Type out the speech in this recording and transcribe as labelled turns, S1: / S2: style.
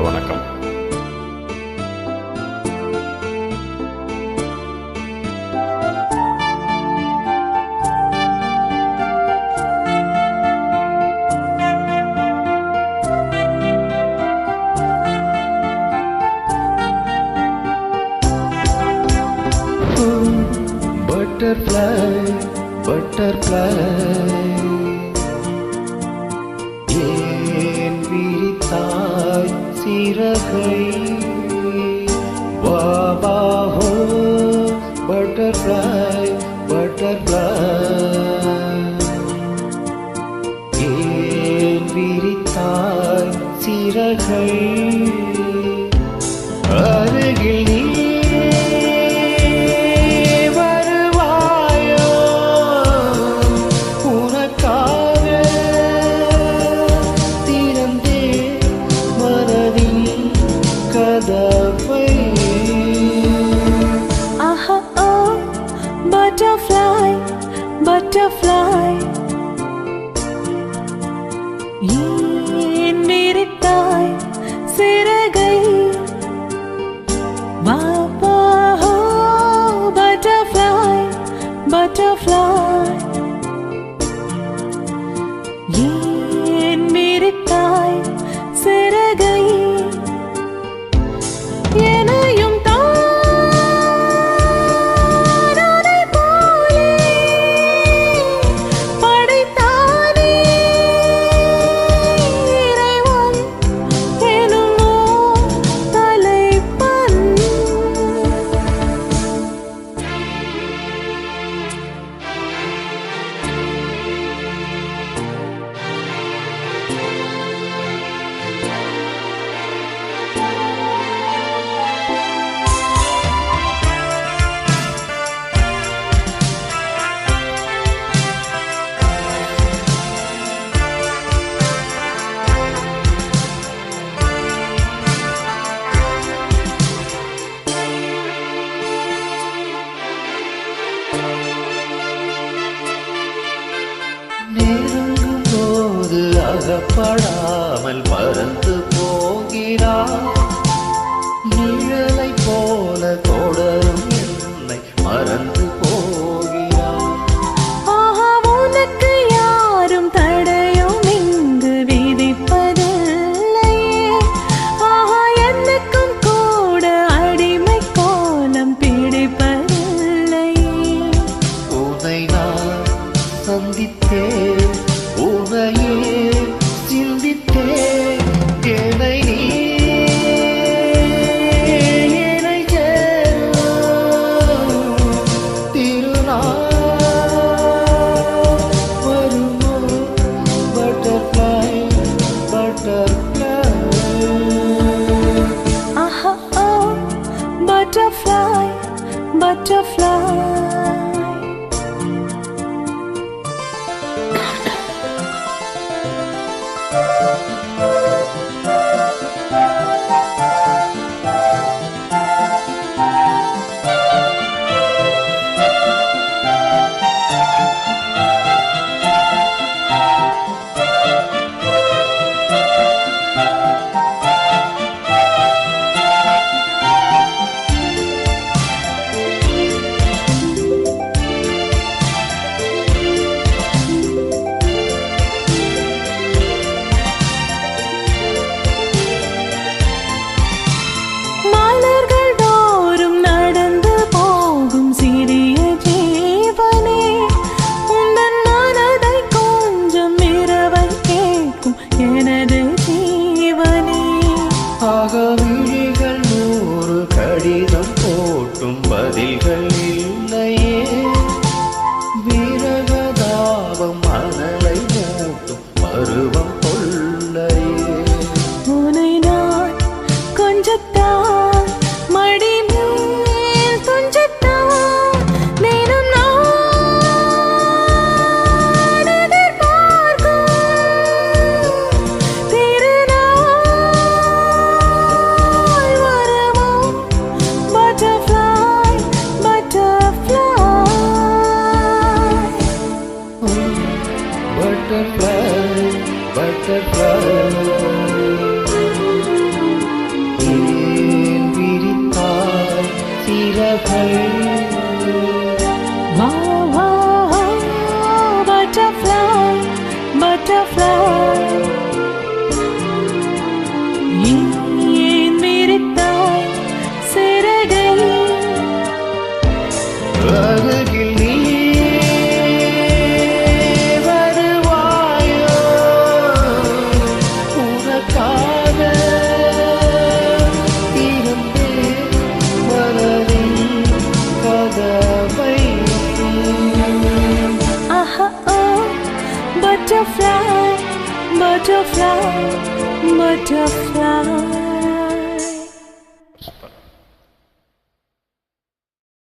S1: வணக்கம்.
S2: Butterfly butterfly ஏன் விழித்தாய் சிறகை. பாபாஹோ பட்டர்ஃப்ளை பட்டர்ஃப்ளை. ஏன் விரித்தாய் சிறகை? அருகில் நீ
S3: butterfly.
S2: நெருங்கும் போது அகப்படாமல் மறந்து போகிறார்.
S3: உமையே சிந்தித்தே
S2: தேவை நீனை திருநா வருமோ butterfly butterfly
S3: Aha, oh, butterfly, butterfly. Música
S2: butterfly, butterfly. சீரகள் butterfly butterfly butterfly